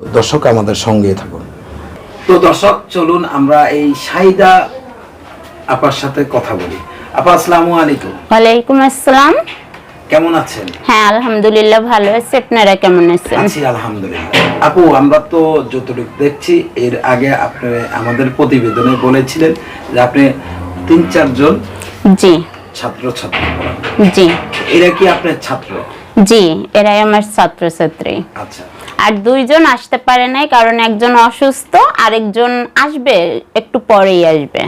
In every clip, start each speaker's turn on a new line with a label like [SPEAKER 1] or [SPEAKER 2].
[SPEAKER 1] দর্শক আমাদের সঙ্গে থাকুন। তো দর্শক চলুন আমরা এই সাইদা আপার সাথে কথা বলি। আপা আসসালামু আলাইকুম।
[SPEAKER 2] ওয়ালাইকুম আসসালাম।
[SPEAKER 1] কেমন আছেন?
[SPEAKER 2] হ্যাঁ আলহামদুলিল্লাহ ভালো আছি। আপনারা কেমন আছেন?
[SPEAKER 1] আছি আলহামদুলিল্লাহ। আপু আমরা তো যতটুকু দেখছি এর আগে আপনি আমাদের প্রতিবেদনে বলেছিলেন যে আপনি তিন চারজন
[SPEAKER 2] জি।
[SPEAKER 1] ছাত্র ছাত্রী
[SPEAKER 2] জি।
[SPEAKER 1] এরা কি আপনার ছাত্র?
[SPEAKER 2] জি এরাই আমার ছাত্র ছাত্রী
[SPEAKER 1] আচ্ছা।
[SPEAKER 2] আর দুইজন আসতে পারে নাই কারণ একজন অসুস্থ আরেকজন আসবে একটু পরেই আসবে।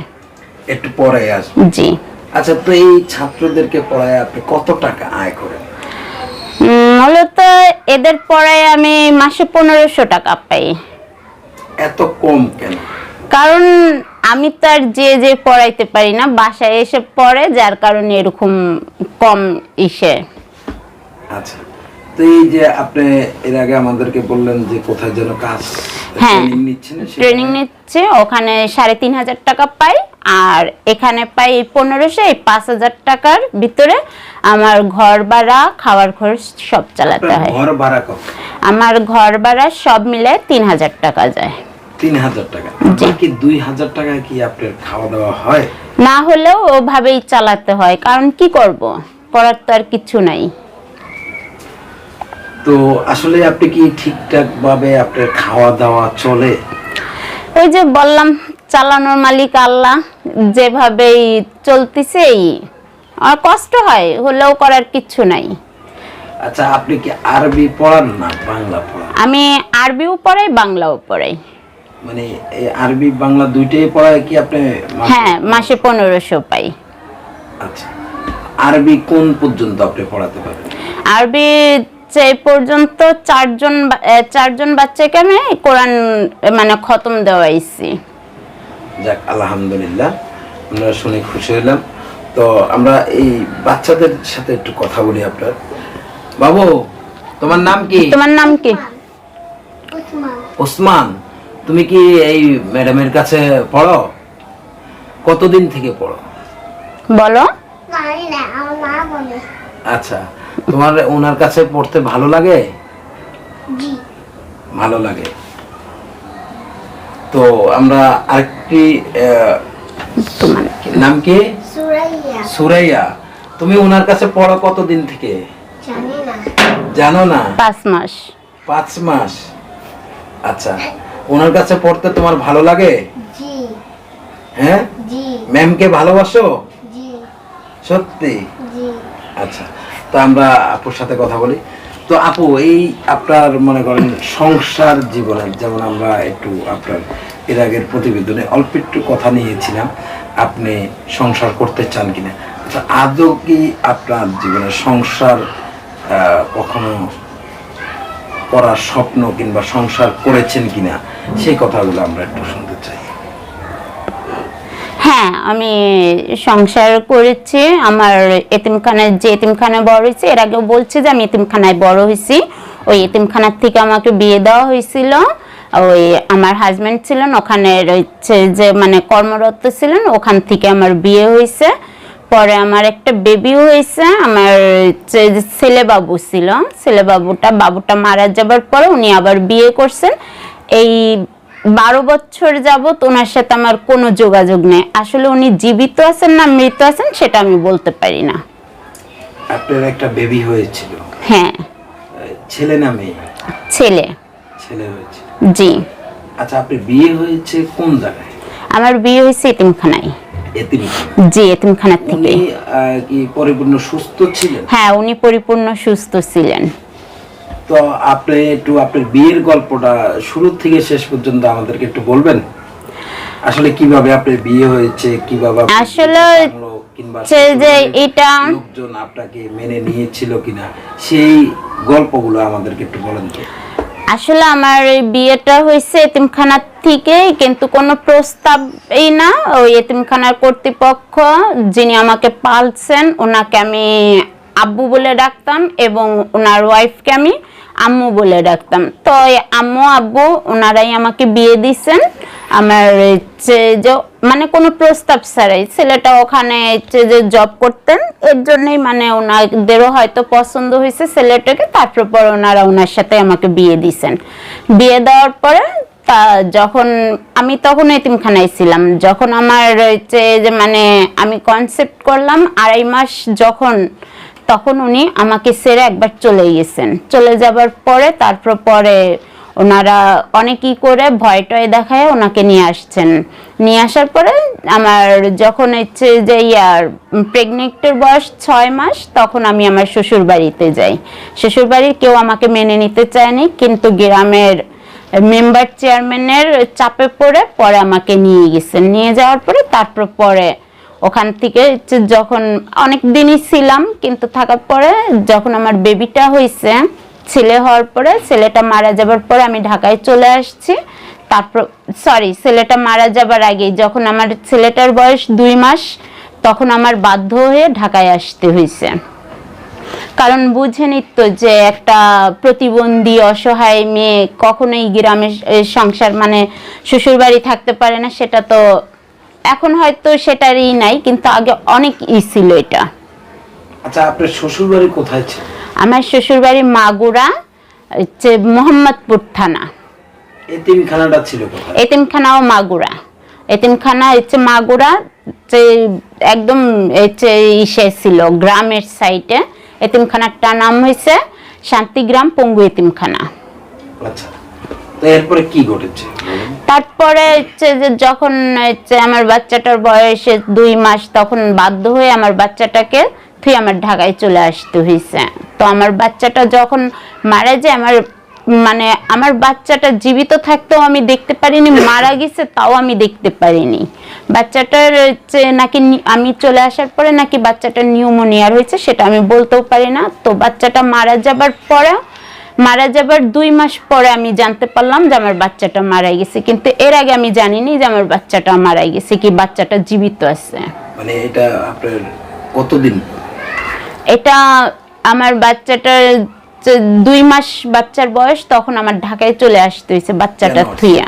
[SPEAKER 1] একটু পরে আসবে।
[SPEAKER 2] জি।
[SPEAKER 1] আচ্ছা তো এই ছাত্রদেরকে পড়ায় আপনি কত টাকা আয় করেন?
[SPEAKER 2] মূলত এদের পড়ায় আমি মাসে পনেরোশো টাকা পাই।
[SPEAKER 1] এত কম কেন?
[SPEAKER 2] কারণ আমি তো আর যে যে পড়াইতে পারি না বাসায় এসে পড়ে যার কারণে এরকম কম ইসে।
[SPEAKER 1] আচ্ছা। তো এই যে আপনি এর আগে আমাদেরকে বললেন যে কোথায় যেন কাজ
[SPEAKER 2] হ্যাঁ।
[SPEAKER 1] ট্রেনিং
[SPEAKER 2] নিচ্ছে ওখানে সাড়ে তিন হাজার টাকা পাই আর এখানে পাই পনেরোশো এই পাঁচ হাজার টাকার ভিতরে আমার ঘর ভাড়া খাওয়ার খরচ সব চালাতে হয়।
[SPEAKER 1] ঘর ভাড়া কত?
[SPEAKER 2] আমার ঘর ভাড়া সব মিলে তিন হাজার টাকা যায়।
[SPEAKER 1] তিন হাজার টাকা। বাকি দুই হাজার টাকায় কি আপনার খাওয়া দাওয়া হয়?
[SPEAKER 2] না হলেও ওভাবেই চালাতে হয় কারণ কি করব? করার তো আর কিছু নাই।
[SPEAKER 1] তো আসলে আপনি কি ঠিকঠাক ভাবে আপনার খাওয়া দাওয়া চলে?
[SPEAKER 2] এই যে বললাম চালানোর মালিক আল্লাহ যেভাবেই চলতেছে আর কষ্ট হয় হলেও করার কিছু নাই।
[SPEAKER 1] আচ্ছা আপনি কি আরবি পড়ান না বাংলা পড়ান?
[SPEAKER 2] আমি আরবিও পড়াই বাংলাও পড়াই।
[SPEAKER 1] মানে এই আরবি বাংলা দুইটাই পড়ায় কি আপনি
[SPEAKER 2] হ্যাঁ মাসে পনেরোশো পাই।
[SPEAKER 1] আচ্ছা আরবি কোন পর্যন্ত আপনি পড়াতে পারেন?
[SPEAKER 2] আরবি যে পর্যন্ত চারজন বা- চারজন বাচ্চাকে আমি কোরআন মানে খতম দেওয়াইছি।
[SPEAKER 1] যাক আলহামদুলিল্লাহ আমরা শুনে খুশি হলাম। তো আমরা এই বাচ্চাদের সাথে একটু কথা বলি আপনার। বাবু তোমার নাম কি?
[SPEAKER 2] তোমার নাম কি?
[SPEAKER 1] ওসমান তুমি কি এই ম্যাডামের কাছে পড়ো? কতদিন থেকে পড়ো?
[SPEAKER 2] বলে।
[SPEAKER 1] আচ্ছা। তোমার ওনার কাছে পড়তে ভালো লাগে? ভালো লাগে। তো আমরা আরেকটি আহ, নাম? কি?
[SPEAKER 3] সুরাইয়া।
[SPEAKER 1] তুমি ওনার কাছে পড়ো কতদিন থেকে?
[SPEAKER 3] জানো না।
[SPEAKER 2] পাঁচ মাস।
[SPEAKER 1] পাঁচ মাস। আচ্ছা। ওনার কাছে পড়তে তোমার ভালো লাগে? হ্যাঁ? ম্যামকে ভালোবাসো? সত্যি? আচ্ছা। তো আমরা আপুর সাথে কথা বলি। তো আপু, এই আপনার মনে করেন সংসার জীবনের, যেমন আমরা একটু আপনার এর আগের প্রতিবেদনে অল্প একটু কথা নিয়েছিলাম, আপনি সংসার করতে চান কিনা? আচ্ছা আদৌ কি আপনার জীবনে সংসার কখনো করার স্বপ্ন কিংবা সংসার করেছেন কিনা? সেই কথাগুলো আমরা একটু শুনতে চাই।
[SPEAKER 2] হ্যাঁ আমি সংসার করেছি। আমার এতিমখানায় যে এতিমখানায় বড় হয়েছে, এর আগেও বলছি যে আমি এতিমখানায় বড় হয়েছি। ওই এতিমখানার থেকে আমাকে বিয়ে দেওয়া হয়েছিল। ওই আমার হাজব্যান্ড ছিলেন, ওখানে হচ্ছে যে মানে কর্মরত ছিলেন, ওখান থেকে আমার বিয়ে হয়েছে। পরে আমার একটা বেবিও হয়েছে, আমার যে ছেলে বাবু ছিল। ছেলে বাবুটা বাবুটা মারা যাবার পরে উনি আবার বিয়ে করছেন। এই বারো বছর যাবত ওনার সাথে আমার কোনো যোগাযোগ নেই। আসলে উনি জীবিত আছেন না মৃত আছেন সেটা আমি বলতে পারি না।
[SPEAKER 1] আপনার একটা বেবি হয়েছিল।
[SPEAKER 2] হ্যাঁ।
[SPEAKER 1] ছেলে না মেয়ে?
[SPEAKER 2] ছেলে।
[SPEAKER 1] ছেলে হয়েছে
[SPEAKER 2] জি।
[SPEAKER 1] আচ্ছা বিয়ে হয়েছে কোন জায়গায়?
[SPEAKER 2] আমার বিয়ে হয়েছে এতিমখানায়। জি এতিমখানার থেকে।
[SPEAKER 1] কি পরিপূর্ণ সুস্থ ছিলেন?
[SPEAKER 2] হ্যাঁ উনি পরিপূর্ণ সুস্থ ছিলেন।
[SPEAKER 1] তো আপনি একটু আপনার বিয়ের গল্পটা শুরু থেকে শেষ পর্যন্ত আমাদেরকে একটু বলবেন। আসলে কীভাবে আপনার বিয়ে হয়েছে কীভাবে
[SPEAKER 2] আসলে
[SPEAKER 1] কিংবা
[SPEAKER 2] যে এটা-
[SPEAKER 1] লোকজন আপনাকে মেনে নিয়েছিল কিনা সেই গল্পগুলো আমাদেরকে একটু বলেন তো।
[SPEAKER 2] আসলে আমার বিয়েটা হয়েছে এতিমখানার থেকে কিন্তু কোনো প্রস্তাবই না। ওই এতিমখানার কর্তৃপক্ষ যিনি আমাকে পালছেন ওনাকে আমি আব্বু বলে ডাকতাম এবং ওনার ওয়াইফকে আমি আম্মু বলে ডাকতাম। তো আম্মু, আব্বু ওনারাই আমাকে বিয়ে দিছেন। আমার হচ্ছে যে মানে কোনো প্রস্তাব ছাড়াই ছেলেটা ওখানে হচ্ছে যে জব করতেন। এর জন্যই মানে ওনাদেরও হয়তো পছন্দ হয়েছে ছেলেটাকে, তারপর ওনারা ওনার সাথে আমাকে বিয়ে দিছেন। বিয়ে দেওয়ার পরে তা যখন, আমি তখন এতিমখানায় ছিলাম। যখন আমার হচ্ছে যে মানে আমি কনসেপ্ট করলাম, আড়াই মাস যখন তখন উনি আমাকে ছেড়ে একবার চলে গেছেন। চলে যাবার পরে, তারপর পরে ওনারা অনেকই করে ভয় টয় দেখায় ওনাকে নিয়ে আসছেন। নিয়ে আসার পরে আমার যখন হচ্ছে যে ইয়ার প্রেগনেন্টের বয়স ছয় মাস, তখন আমি আমার শ্বশুর বাড়িতে যাই। শ্বশুর বাড়ির কেউ আমাকে মেনে নিতে চায়নি কিন্তু গ্রামের মেম্বার চেয়ারম্যানের চাপে পড়ে পরে আমাকে নিয়ে গেছেন। নিয়ে যাওয়ার পরে, তারপর পরে ওখান থেকে যখন অনেক দিনই ছিলাম, কিন্তু থাকার পরে যখন আমার বেবিটা হয়েছে ছেলে হওয়ার পরে ছেলেটা মারা যাবার পরে আমি ঢাকায় চলে আসছি। তারপর সরি ছেলেটা মারা যাবার আগেই যখন আমার ছেলেটার বয়স দুই মাস, তখন আমার বাধ্য হয়ে ঢাকায় আসতে হয়েছে কারণ বুঝেনি তো যে একটা প্রতিবন্ধী, অসহায় মেয়ে কখনোই গ্রামের সংসার মানে শ্বশুরবাড়ি থাকতে পারে না, সেটা তো এখন হয়তো সেটারই নাই কিন্তু আগে অনেক ই ছিল এটা।
[SPEAKER 1] আচ্ছা আপনার শ্বশুর বাড়ি কোথায় ছিল?
[SPEAKER 2] আমার শ্বশুর বাড়ি মাগুরা হচ্ছে মোহাম্মদপুর থানা।
[SPEAKER 1] এতিমখানাটা ছিল কোথায়?
[SPEAKER 2] এতিমখানাও মাগুরা। এতিমখানা হচ্ছে মাগুরা যে একদম হচ্ছে ইসে ছিল গ্রামের সাইডে। এতিমখানারটার নাম হয়েছে শান্তিগ্রাম পঙ্গু এতিমখানা।
[SPEAKER 1] আচ্ছা তো এরপরে কি ঘটেছে।
[SPEAKER 2] তারপরে হচ্ছে যে যখন হচ্ছে আমার বাচ্চাটার বয়সে দুই মাস, তখন বাধ্য হয়ে আমার বাচ্চাটাকে তুই আমার ঢাকায় চলে আসতে হয়েছে তো আমার বাচ্চাটা যখন মারা যায়, আমার মানে আমার বাচ্চাটা জীবিত থাকতেও আমি দেখতে পারিনি, মারা গেছে তাও আমি দেখতে পারিনি। বাচ্চাটার হচ্ছে নাকি আমি চলে আসার পরে নাকি বাচ্চাটার নিউমোনিয়ার হয়েছে সেটা আমি বলতেও পারি না। তো বাচ্চাটা মারা যাবার পরে মারা যাবার দুই মাস পরে আমি জানতে পারলাম যে আমার বাচ্চাটা মারা গেছে। কিন্তু এর আগে আমি জানিনি যে আমার বাচ্চাটা মারা গেছে কি বাচ্চাটা জীবিত আছে।
[SPEAKER 1] মানে এটা আপনার কতদিন?
[SPEAKER 2] এটা আমার বাচ্চাটার দুই মাস বাচ্চার বয়স তখন আমার ঢাকায় চলে আসতে হয়েছে বাচ্চাটা থুইয়া।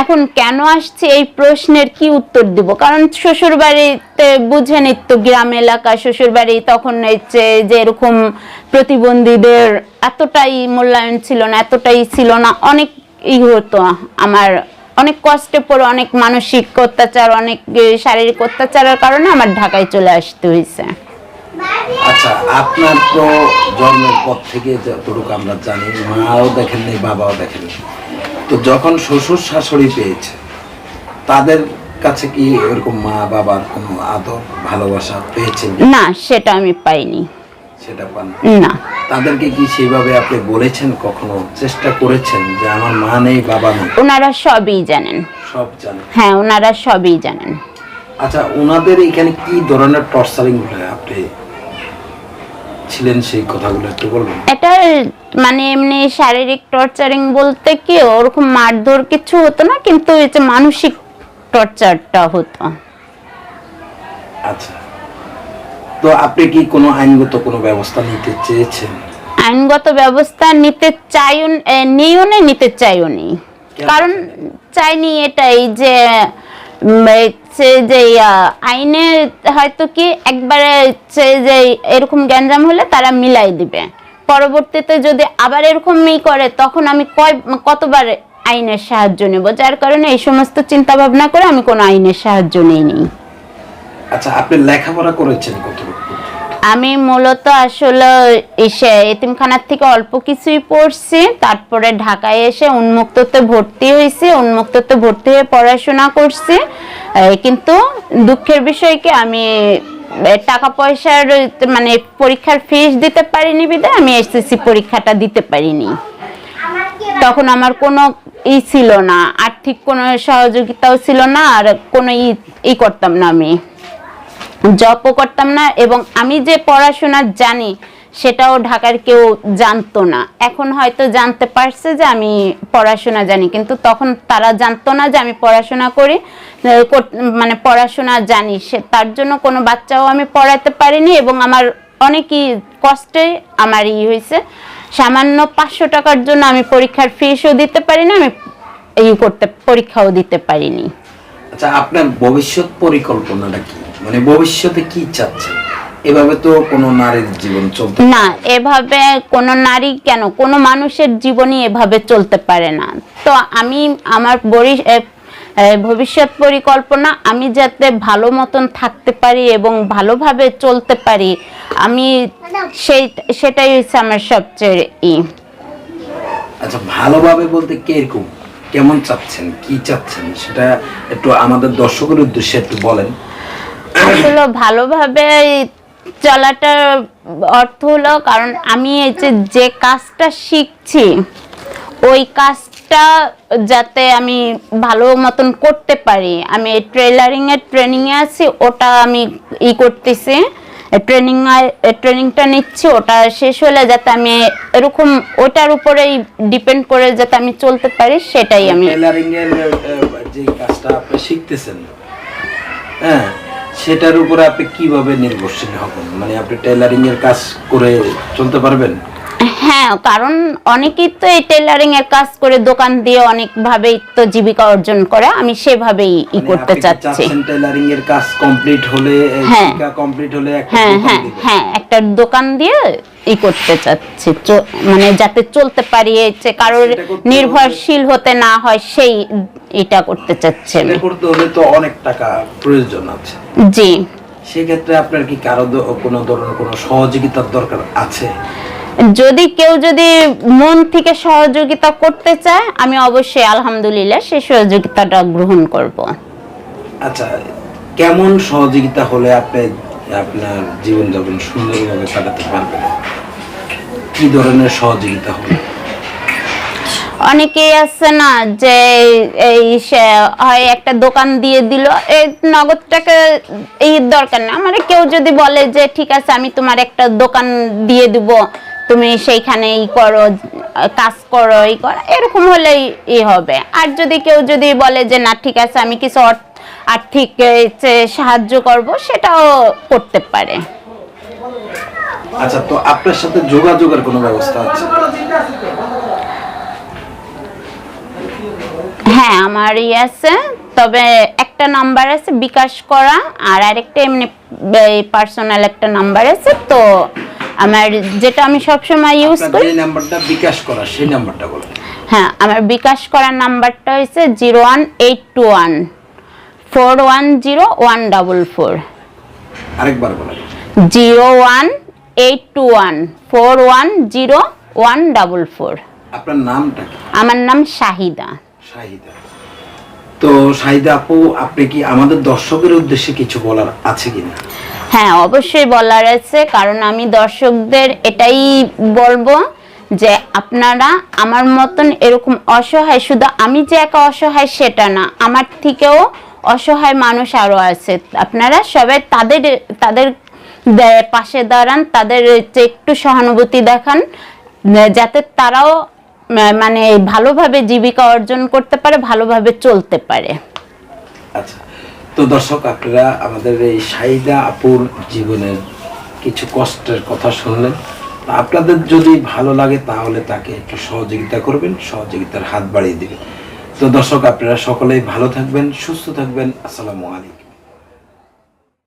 [SPEAKER 2] এখন কেন আসছে এই প্রশ্নের কি উত্তর দিব? কারণ শ্বশুর বাড়িতে বুঝেন তো গ্রাম এলাকা শ্বশুর বাড়ি তখন হচ্ছে যে এরকম প্রতিবন্ধীদের এতটাই মূল্যায়ন ছিল না, এতটাই ছিল না, অনেক ই হতো আমার। অনেক কষ্টে পড়ে, অনেক মানসিক অত্যাচার, অনেক শারীরিক অত্যাচারের কারণে আমার ঢাকায় চলে আসতে হয়েছে।
[SPEAKER 1] আচ্ছা আপনার তো জন্মের পর থেকে যতটুকু আমরা জানি, মাও দেখেননি, বাবাও দেখেননি। তো যখন শ্বশুর শাশুড়ি পেয়েছে তাদের কাছে কি এরকম মা বাবার কোনো আদর ভালোবাসা পেয়েছেন?
[SPEAKER 2] না সেটা আমি পাইনি।
[SPEAKER 1] সেটা পান
[SPEAKER 2] না।
[SPEAKER 1] তাদেরকে কি সেইভাবে আপনি বলেছেন কখনো? চেষ্টা করেছেন যে আমার মা নেই বাবা নেই?
[SPEAKER 2] ওনারা সবই জানেন।
[SPEAKER 1] সব জানেন?
[SPEAKER 2] হ্যাঁ ওনারা সবই জানেন।
[SPEAKER 1] আচ্ছা ওনাদের এখানে কি ধরনের টর্চারিং হয় আপনি ছিলেন সেই কথাগুলো একটু বলবেন।
[SPEAKER 2] এটা মানে এমনি শারীরিক টর্চারিং বলতে কি ওরকম মারধর কিছু হতো না কিন্তু এই যে মানসিক টর্চারটা হতো।
[SPEAKER 1] আচ্ছা। তো আপনি কি কোনো আইনগত কোনো ব্যবস্থা নিতে চেয়েছেন?
[SPEAKER 2] আইনগত ব্যবস্থা নিতে চাইও নিও নে নিতে চাইও নি। কারণ চাইনি এটাই যে হচ্ছে যে আইনে হয়তো কি একবারে হচ্ছে যে, এরকম গ্যাঞ্জাম হলে তারা মিলাই দিবে। পরবর্তীতে যদি আবার এরকম মেয়ে করে, তখন আমি কয়, কতবার আইনের সাহায্য নেব? যার কারণে এই সমস্ত চিন্তা ভাবনা করে আমি কোনো আইনের সাহায্য নিইনি।
[SPEAKER 1] আচ্ছা আপনি লেখাপড়া করেছেন কতটুকু?
[SPEAKER 2] আমি মূলত আসলে এসে এতিমখানার থেকে অল্প কিছুই পড়ছি, তারপরে ঢাকায় এসে উন্মুক্ততে ভর্তি হয়েছি, উন্মুক্ততে ভর্তি হয়ে পড়াশোনা করছি। কিন্তু দুঃখের বিষয় কি, আমি টাকা পয়সার মানে পরীক্ষার ফিস দিতে পারিনি বিধায় আমি এসএসসি পরীক্ষাটা দিতে পারিনি। তখন আমার কোনো ই ছিল না, আর্থিক কোনো সহযোগিতাও ছিল না, আর কোনো ই করতাম না আমি। জবও করতাম না এবং আমি যে পড়াশোনা জানি, সেটাও ঢাকার কেউ জানতো না। এখন হয়তো জানতে পারছে যে আমি পড়াশোনা জানি, কিন্তু তখন তারা জানতো না যে আমি পড়াশোনা করি মানে পড়াশোনা জানি। সে, তার জন্য কোনো বাচ্চাও আমি পড়াতে পারিনি এবং আমার অনেকই কষ্টে আমার ই হয়েছে। সামান্য পাঁচশো টাকার জন্য আমি পরীক্ষার ফিসও দিতে পারিনি, আমি ই করতে, পরীক্ষাও দিতে পারিনি।
[SPEAKER 1] আচ্ছা আপনার ভবিষ্যৎ পরিকল্পনাটা কি? মানে ভবিষ্যতে কি চাচ্ছেন এভাবে তো কোনো নারীর জীবন চলতে
[SPEAKER 2] না এভাবে কোনো নারী কেন? কোনো মানুষের জীবনই এভাবে চলতে পারে না। তো আমি আমার বরি- ভবিষ্যৎ পরিকল্পনা আমি যাতে ভালো মতন থাকতে পারি এবং ভালোভাবে চলতে পারি আমি সেই সেটাই হচ্ছে আমার সবচেয়ে ই।
[SPEAKER 1] আচ্ছা ভালোভাবে বলতে কীরকম? কেমন চাচ্ছেন? কি চাচ্ছেন? সেটা একটু আমাদের দর্শকের উদ্দেশ্যে একটু বলেন।
[SPEAKER 2] আসলে ভালোভাবে চলাটার অর্থ হলো, কারণ আমি এই যে যে কাজটা শিখছি, ওই কাজটা যাতে আমি ভালো মতন করতে পারি। আমি ট্রেলারিং এর ট্রেনিং এ আছি, ওটা আমি ই করতেছি। ট্রেনিং ট্রেনিংটা নিচ্ছি, ওটা শেষ হলে যাতে আমি এরকম ওটার উপরেই ডিপেন্ড করে যাতে আমি চলতে পারি, সেটাই আমি
[SPEAKER 1] টেলারিং এর যে কাজটা আপনি শিখতেছেন হ্যাঁ? সেটার উপরে আপনি কীভাবে নির্ভরশীল হবেন? মানে আপনি টেলারিং এর কাজ করে চলতে পারবেন?
[SPEAKER 2] হ্যাঁ কারণ অনেকেই তো এই টেলারিং এর কাজ করে দোকান দিয়ে অনেক ভাবেই তো জীবিকা অর্জন করে। আমি সেভাবেই ই
[SPEAKER 1] মানে
[SPEAKER 2] করতে চাচ্ছি।
[SPEAKER 1] টেলারিং এর কাজ কমপ্লিট হলে
[SPEAKER 2] হ্যাঁ।
[SPEAKER 1] শিক্ষা কমপ্লিট হলে একটা
[SPEAKER 2] হ্যাঁ হ্যাঁ হ্যাঁ একটা দোকান দিয়ে ই করতে চাচ্ছি। মানে যাতে চলতে পারি এই যে কারোর নির্ভরশীল হতে না হয় সেই এটা করতে চাচ্ছি আমি।
[SPEAKER 1] করতে হলে তো অনেক টাকা প্রয়োজন আছে।
[SPEAKER 2] জি।
[SPEAKER 1] সেক্ষেত্রে আপনার কি কারও কোনো ধরনের কোনো সহযোগিতার দরকার আছে?
[SPEAKER 2] যদি কেউ যদি মন থেকে সহযোগিতা করতে চায় আমি অবশ্যই আলহামদুলিল্লাহ সেই সহযোগিতাটা গ্রহণ করব।
[SPEAKER 1] আচ্ছা কেমন সহযোগিতা হলে আপনি আপনার জীবনযাপন সুন্দরভাবে কাটাতে পারবেন? কি ধরনের সহযোগিতা হলে?
[SPEAKER 2] অনেকেই আছে না যে এই হয় একটা দোকান দিয়ে দিল এই নগদ টাকা এই দরকার না। আমার কেউ যদি বলে যে ঠিক আছে আমি তোমার একটা দোকান দিয়ে দিব। তুমি সেইখানে ই করো কাজ করো ই করো এরকম হলেই ই হবে। আর যদি কেউ যদি বলে যে না ঠিক আছে আমি কিছু আর্থিক সাহায্য করব সেটাও করতে পারে।
[SPEAKER 1] আচ্ছা তো আপনার সাথে যোগাযোগের কোনো ব্যবস্থা আছে?
[SPEAKER 2] হ্যাঁ আমার ই আছে তবে একটা নাম্বার আছে বিকাশ করা আর আরেকটা এমনি পার্সোনাল একটা নাম্বার আছে তো আমার যেটা আমি সবসময় ইউজ করি
[SPEAKER 1] যে নাম্বারটা বিকাশ করা সেই নাম্বারটা বলেন।
[SPEAKER 2] হ্যাঁ আমার বিকাশ করার নাম্বারটা হচ্ছে zero one eight two one four one zero one double four.
[SPEAKER 1] আরেকবার বলেন।
[SPEAKER 2] Zero one eight two one four one zero one double four.
[SPEAKER 1] আপনার নামটা
[SPEAKER 2] আমার নাম শাহিদা।
[SPEAKER 1] শাহিদা। তো শাহিদা আপু আপনি কি আমাদের দর্শকের উদ্দেশ্যে কিছু বলার আছে কিনা?
[SPEAKER 2] হ্যাঁ অবশ্যই বলার আছে, কারণ আমি দর্শকদের এটাই বলব যে আপনারা আমার মতন এরকম অসহায়, শুধু আমি যে একা অসহায় সেটা না, আমার থেকেও অসহায় মানুষ আরও আছে। আপনারা সবাই তাদের তাদের পাশে দাঁড়ান, তাদের একটু সহানুভূতি দেখান, যাতে তারাও মানে ভালোভাবে জীবিকা অর্জন করতে পারে, ভালোভাবে চলতে পারে।
[SPEAKER 1] আচ্ছা। তো দর্শক, আপনারা আমাদের এই সাইদা আপুর জীবনের কিছু কষ্টের কথা শুনলেন। আপনাদের যদি ভালো লাগে তাহলে তাকে একটু সহযোগিতা করবেন, সহযোগিতার হাত বাড়িয়ে দেবেন। তো দর্শক, আপনারা সকলেই ভালো থাকবেন, সুস্থ থাকবেন। আসসালামু আলাইকুম।